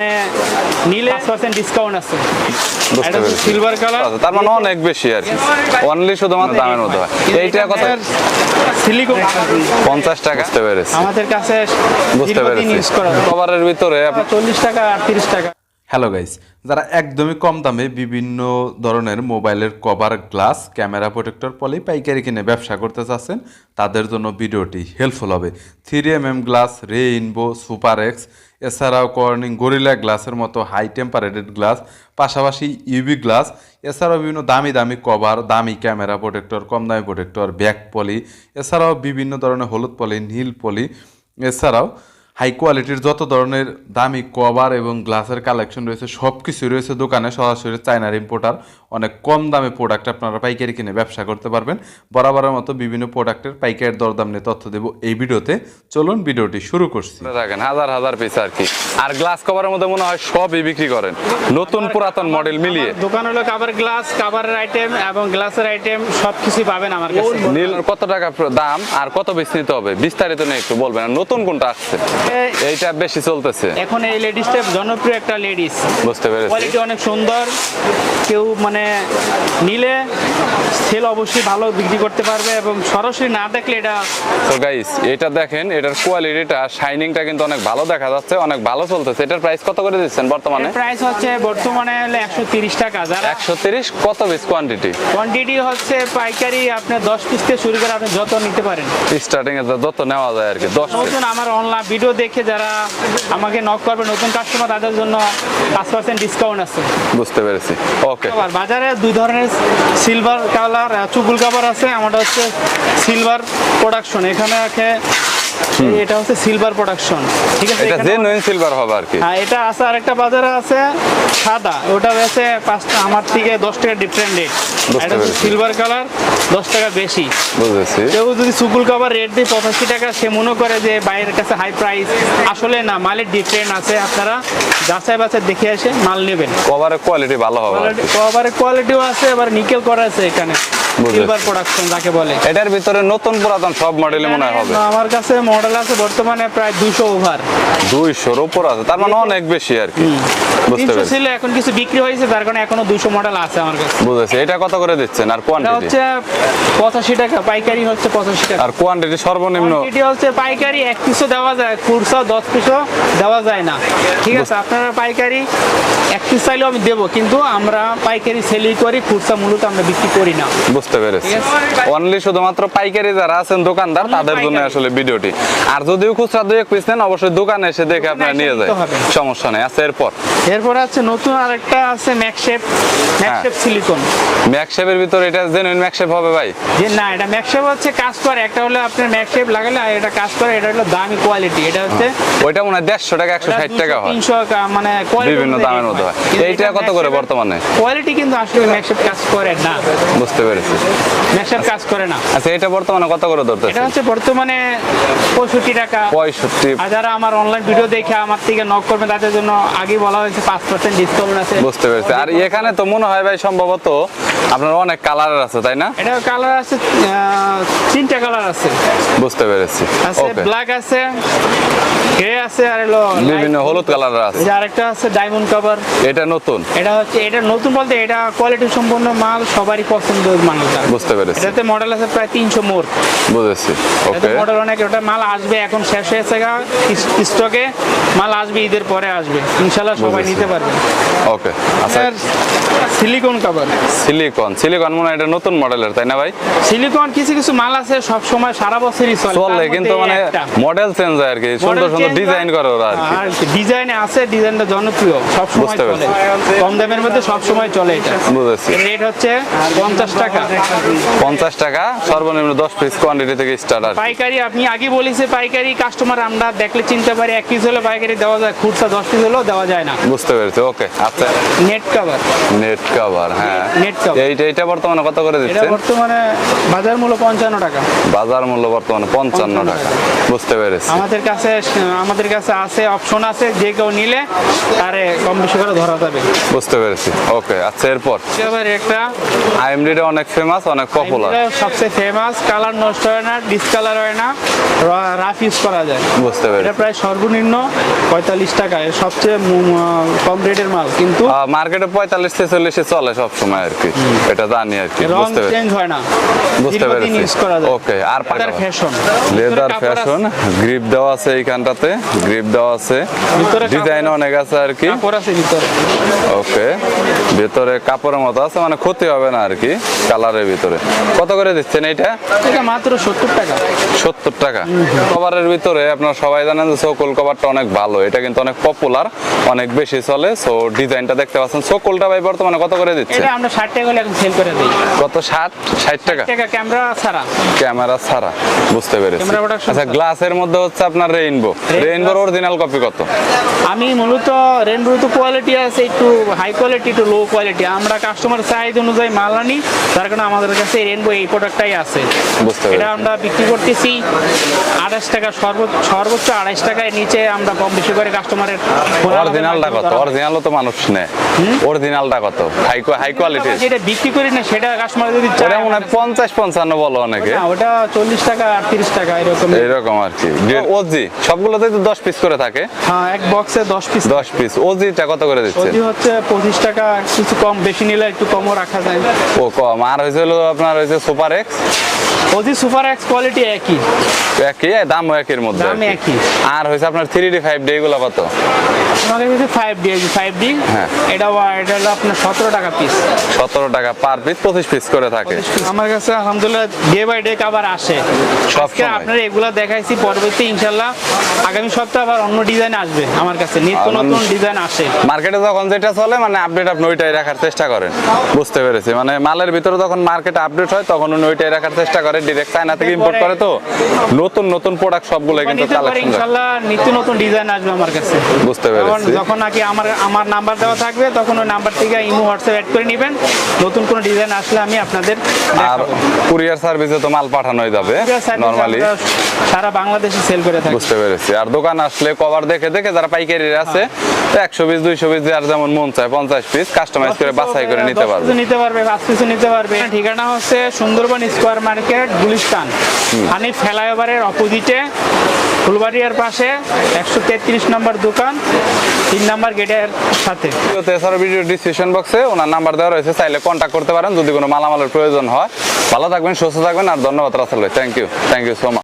মানে নিলে percent discount আছে। এটা সিলভার কালার আচ্ছা, তার মানে অনেক বেশি আর কি। অনলি শুধুমাত্র দামের মধ্যে হয়। এইটা কত? সিলিকন পঞ্চাশ টাকা বুঝতে পেরেছি। আমাদের কাছে বুঝতে পেরেছি। কভারের ভিতরে আপনি চল্লিশ টাকা আটত্রিশ টাকা। হ্যালো গাইস যারা একদমই কম দামে বিভিন্ন ধরনের মোবাইলের cover glass camera protector poly পাইকারি কিনে ব্যবসা করতে চাচ্ছেন তাদের জন্য ভিডিওটি হেল্পফুল হবে। Three M M glass rainbow super X এছাড়াও কর্নিং গরিলা গ্লাসের মতো হাই টেম্পারেটেড গ্লাস পাশাপাশি ইউবি গ্লাস এছাড়াও বিভিন্ন দামি দামি কভার দামি ক্যামেরা প্রোটেক্টর কম দামি প্রোটেক্টর ব্যাক পলি এছাড়াও বিভিন্ন ধরনের হলুদ পলি নীল পলি এছাড়াও হাই কোয়ালিটির যত ধরনের দামি কভার এবং গ্লাসের কালেকশন রয়েছে সব কিছুই রয়েছে দোকানে সরাসরি চায়নার ইম্পোর্টার অনেক কম দামে প্রোডাক্ট আপনারা পাইকারি কিনে ব্যবসা করতে পারবেন। বরাবরের মতো বিভিন্ন প্রোডাক্টের পাইকারি দরদাম নিয়ে তথ্য দেব এই ভিডিওতে। চলুন ভিডিওটি শুরু করছি। রাখেন হাজার হাজার পিস আর কি। আর গ্লাস কভারের মধ্যে মনে হয় সবই বিক্রি করেন। নতুন পুরাতন মডেল মিলিয়ে। দোকান হলো কাভার গ্লাস কাভারের আইটেম এবং গ্লাসের আইটেম সব কিছুই পাবেন আমার কাছে। নীল কত টাকা দাম আর কত বেশি নিতে হবে? বিস্তারিত নিয়ে একটু বলবেন। আর নতুন কোনটা আসছে? এইটা বেশি চলতেছে। এখন এই লেডিসটা জনপ্রিয় একটা লেডিস বুঝতে পেরেছি। কোয়ালিটি অনেক সুন্দর। কেউ মানে নিলে সেল অবশ্যই ভালো বিক্রি করতে পারবে এবং সরাসরি না দেখলে এটা তো গাইস এটা দেখেন এটার কোয়ালিটিটা শাইনিংটা কিন্তু অনেক ভালো দেখা যাচ্ছে অনেক ভালো চলতেছে। এটার প্রাইস কত করে দিচ্ছেন বর্তমানে? প্রাইস হচ্ছে বর্তমানে হলে একশো তিরিশ টাকা। যারা একশো তিরিশ কত পিস কোয়ান্টিটি কোয়ান্টিটি হচ্ছে পাইকারি আপনার দশ পিস থেকে শুরু করে আপনি যত নিতে পারেন। স্টার্টিং এ যত নেওয়া যায় আর কি দশ piece। নতুন আমার অনলাইন ভিডিও দেখে যারা আমাকে নক করবে নতুন কাস্টমার তাদের জন্য পাঁচ পার্সেন্ট ডিসকাউন্ট আছে। বুঝতে পেরেছি। ওকে আবার বাজারে দুই ধরনের সিলভার কালার চুকুল কাভার আছে আমারটা হচ্ছে সিলভার প্রোডাকশন এখানে আছে এটা হচ্ছে সিলভার প্রোডাকশন ঠিক আছে এটা জেনুইন সিলভার হবে আর কি। হ্যাঁ এটা আছে আরেকটা বাজারে আছে সাদা। ওটা বেছে পাঁচটা আমার থেকে দশ টাকা ডিফারেন্ট রেট এটা সিলভার কালার দশ টাকা বেশি। বুঝেছি। কেউ যদি সুকুল কাভার রেট দিয়ে পঁচাশি টাকা সে মনে করে যে বাইরের কাছে হাই প্রাইস আসলে না মালের ডিফারেন্ট আছে। আপনারা যাচাই বাছাই দেখে এসে মাল নেবেন। কভারের কোয়ালিটি ভালো হবে কভারের কোয়ালিটিও আছে আবার নিকেল করা আছে এখানে। সিলভার প্রোডাকশন যাকে বলে। এটার ভিতরে নতুন পুরাতন সব মডেলই মনে হবে। আমার কাছে মডেল আছে বর্তমানে প্রায় দুশো ওভার দুইশোর উপর আছে তার মানে অনেক বেশি আর কি। বুঝতে পেরেছি। ছিল এখন কিছু বিক্রি হয়েছে তার কারণে এখনও দুশো মডেল আছে আমার কাছে। বুঝেছি। এটা কত করে দিচ্ছেন আর কোয়ান্টিটি হচ্ছে পঁচাশি টাকা পাইকারি হচ্ছে পঁচাশি টাকা। আর কোয়ান্টিটি সর্বনিম্ন? কোয়ান্টিটি হচ্ছে পাইকারি এক পিসও দেওয়া যায় খুরসা দশ পিসও দেওয়া যায় না। ঠিক আছে আপনারা পাইকারি এক পিস চাইলেও আমি দেবো কিন্তু আমরা পাইকারি সেলই করি খুরসা মূলত আমরা বিক্রি করি না। বুঝতে পেরেছি। অনলি শুধুমাত্র পাইকারি যারা আছেন দোকানদার তাদের জন্য আসলে ভিডিওটি। আর যদিও খুচরা দুই এক পিস নেন অবশ্যই দোকানে এসে দেখে আপনারা নিয়ে যায় সমস্যা নেই। আচ্ছা এরপর? এরপরে আছে নতুন আরেকটা আছে ম্যাকশেপ ম্যাকশেপ সিলিকন ম্যাকশেপের ভিতরে এটা জেনুইন ম্যাকশেপ হবে ভাই। যে না এটা ম্যাকশেপ হচ্ছে কাজ করে একটা হলো আপনার ম্যাকশেপ লাগালে আর এটা কাজ করে এটা হলো দামি কোয়ালিটি এটা হচ্ছে ওইটা মনে হয় দেড়শো টাকা একশো ষাট টাকা হয়। তিনশো মানে বিভিন্ন দামের মধ্যে হয়। এইটা কত করে বর্তমানে? কোয়ালিটি কিন্তু আসলে ম্যাকশেপ কাজ করে না। বুঝতে পেরেছি। ম্যাকশেপ কাজ করে না। আচ্ছা এটা বর্তমানে কত করে ধরতেছে এটা হচ্ছে বর্তমানে পঁয়ষট্টি টাকা। পঁয়ষট্টি। আর যারা আমার অনলাইন ভিডিও দেখে আমার থেকে নক করবে তাদের জন্য আগে বলা হয়েছে পাঁচ পার্সেন্ট ডিসকাউন্ট আছে। বুঝতে পেরেছি। আর এখানে তো মনে হয় ভাই সম্ভবত আপনার অনেক কালারের আছে তাই না? এটা কালার আছে তিনটা কালার আছে। বুঝতে পেরেছি। আছে ব্ল্যাক আছে গ্রে আছে আর হলো বিভিন্ন হলুদ কালারের আছে। এই আরেকটা আছে ডায়মন্ড কভার এটা নতুন? এটা হচ্ছে এটা নতুন বলতে এটা কোয়ালিটি সম্পন্ন মাল সবারই পছন্দের মাল। বুঝতে পেরেছি। এটাতে মডেল আছে প্রায় তিনশো মোট। বুঝেছি। ওকে মডেল অনেক ওটা মাল আসবে এখন শেষ হয়েছে গা স্টকে মাল আসবে ঈদের পরে আসবে। ইনশাল্লাহ সবাই। নিতে পারবে। ওকে আচ্ছা। সিলিকন কভার সিলিকন সিলিকন মনে এটা নতুন মডেলের তাই না ভাই? সিলিকন কিছু কিছু মাল আছে সব সময় সারা বছরই চলে। চলে কিন্তু মানে মডেল চেঞ্জ হয় আর কি সুন্দর সুন্দর ডিজাইন করে ওরা আর কি। ডিজাইনে আছে ডিজাইনটা জনপ্রিয় সব সময় চলে। কম দামের মধ্যে সব সময় চলে এটা। বুঝেছি। রেট হচ্ছে পঞ্চাশ টাকা। পঞ্চাশ টাকা সর্বনিম্ন দশ পিস কোয়ান্টিটি থেকে স্টার্ট আর পাইকারি আপনি আগে বলেছে পাইকারি কাস্টমার আমরা দেখলে চিনতে পারি এক পিস হলে পাইকারি দেওয়া যায় খুচরা দশ পিস হলেও দেওয়া যায় না। বুঝতে পেরেছি ওকে আচ্ছা। নেট কাভার নেট কভার হ্যাঁ। Net cover। এইটা এইটা বর্তমানে কত করে এটা দিচ্ছেন? বর্তমানে বাজার মূল্য পঞ্চান্ন টাকা। বাজার মূল্য বর্তমানে পঞ্চান্ন টাকা। বুঝতে পেরেছি। আমাদের কাছে আমাদের কাছে আছে অপশন আছে যে কেউ নিলে তারে কম বেশি করে ধরা যাবে। বুঝতে পেরেছি। ওকে আচ্ছা এরপর? এবার একটা আইএমডিটা অনেক ফেমাস অনেক পপুলার সবচেয়ে ফেমাস কালার নষ্ট হয় না ডিসকালার হয় না রাফ ইউজ করা যায়। বুঝতে পেরেছি। এটা প্রায় সর্বনিম্ন পঁয়তাল্লিশ টাকা এর সবচেয়ে কম রেটের মাল কিন্তু মার্কেটে পঁয়তাল্লিশ ছেচল্লিশে চলে সব সময় আর কি। এটা জানি আর কি বুঝতে পেরেছি। চেঞ্জ হয় না। বুঝতে পেরেছি। Okay, আর leather fashion leather fashion grip দেওয়া আছে এইখানটাতে গ্রিপ দেওয়া আছে। ভিতরে ডিজাইন অনেক আছে আর কি। কাপড় আছে ভিতরে। ওকে ভিতরে কাপড়ের মতো আছে মানে ক্ষতি হবে না আর কি কালারের ভিতরে। কত করে দিচ্ছেন এইটা? এটা মাত্র সত্তর টাকা। সত্তর টাকা। কভারের ভিতরে আপনারা সবাই জানেন যে সোকল কভারটা অনেক ভালো এটা কিন্তু অনেক পপুলার অনেক বেশি চলে। সো ডিজাইনটা দেখতে পাচ্ছেন। সোকলটা ভাই বর্তমানে কত করে দিচ্ছে? এটা আমরা ষাট টাকা হলে এখন সেল করে দিই। কত? ষাট? ষাট টাকা। টাকা ক্যামেরা ছাড়া। ক্যামেরা ছাড়া। বুঝতে পেরেছি। আচ্ছা গ্লাসের মধ্যে হচ্ছে আপনার রেইনবো রেইনবোর অরিজিনাল কপি কত? আমি মূলত রেনব্রু তো কোয়ালিটি আছে একটু হাই কোয়ালিটি একটু লো কোয়ালিটি আমরা কাস্টমার চাহিদা অনুযায়ী মাল আনি তার কারণে আমাদের কাছে রেনবো এই প্রোডাক্টটাই আছে। বুঝতে এটা আমরা বিক্রি করতেছি আঠাশ টাকা সর্বোচ্চ সর্বোচ্চ আড়াইশ টাকায় নিচে আমরা কম বেশি করে কাস্টমারের অরিজিনালটা কত? অরিজিনালও তো মানুষ নেয়। অরিজিনালটা কত? হাই হাই কোয়ালিটি যেটা বিক্রি করি না সেটা কাস্টমার যদি চায় মনে হয় পঞ্চাশ পঞ্চান্ন বলো অনেকে। না, ওটা চল্লিশ টাকা আটত্রিশ টাকা এরকম। এইরকম আর কি। ওজি সবগুলোতে তো দশ পিস করে থাকে। হ্যাঁ এক বক্সে দশ পিস দশ পিস ওজিটা কত করে দিচ্ছে? ওটি হচ্ছে পঁচিশ টাকা কিছু কম বেশি নিলে একটু কমও রাখা যায়। ও কম। আর হয়েছে আপনার হয়েছে super X OG super X quality একই। একই? দাম একের মধ্যে। দাম একই। আর হয়েছে আপনার থ্রি ডি ফাইভ ডি এগুলো কত? আমাদের কাছে ফাইভ ডি ফাইভ ডি হ্যাঁ। এটা ওয়া- এটা হলো আপনার সতেরো টাকা পিস সতেরো টাকা পার পিস পঁচিশ পিস করে থাকে। আমার কাছে আলহামদুলিল্লাহ ডে বাই ডে কাবার আসে। আজকে আপনার এগুলা দেখাইছি পরবর্তী ইনশাল্লাহ আগামী সপ্তাহে আবার অন্য ডিজাইন আসবে আমার কাছে। নিত্য নতুন ডিজাইন আসে। মার্কেটে যখন যেটা চলে মানে আপডেট আপনি ওইটাই রাখার চেষ্টা করেন। বুঝতে পেরেছি। মানে মালের ভিতরে যখন মার্কেট আপডেট হয় তখন উনি ওইটাই রাখার চেষ্টা করে ডিরেক্ট চায়না থেকে ইম্পোর্ট করে তো নতুন নতুন প্রোডাক্ট সবগুলো কিন্তু কালেকশন নিত্য নতুন ডিজাইন আসবে আমার কাছে। বুঝতে পেরেছি। যখন নাকি আমার আমার নাম্বার দেওয়া থাকবে তখন ওই নাম্বার থেকে ইমো হোয়াটসঅ্যাপ অ্যাড করে নেবেন। নতুন কোনো ডিজাইন আসলে আমি আপনাদের আর কুরিয়ার সার্ভিসে তো মাল পাঠানোই যাবে নরমালি সারা বাংলাদেশে সেল করে থাকি। বুঝতে পেরেছি। আর দোকান আসলে কভার দেখে দেখে যারা পাইকারি আছে একশো পিস দুইশো পিস যার যেমন মন চায় পঞ্চাশ পিস কাস্টমাইজ করে বাছাই করে নিতে পারবে। নিতে পারবে পাঁচ পিসও নিতে পারবে। ঠিকানা হচ্ছে সুন্দরবন স্কোয়ার মার্কেট গুলিস্তান। হানিফ ফ্লাইওভারের অপোজিটে ফুলবাড়িয়ার পাশে একশো তেত্রিশ নম্বর দোকান। তিন নাম্বার গেটের সাথে। এছাড়া ভিডিও ডিসক্রিপশন বক্সে ওনার নাম্বার দেওয়া রয়েছে, চাইলে কন্ট্যাক্ট করতে পারেন যদি কোনো মালামালের প্রয়োজন হয়। ভালো থাকবেন, সুস্থ থাকবেন, আর ধন্যবাদ রাসেল ভাই। Thank you thank you so much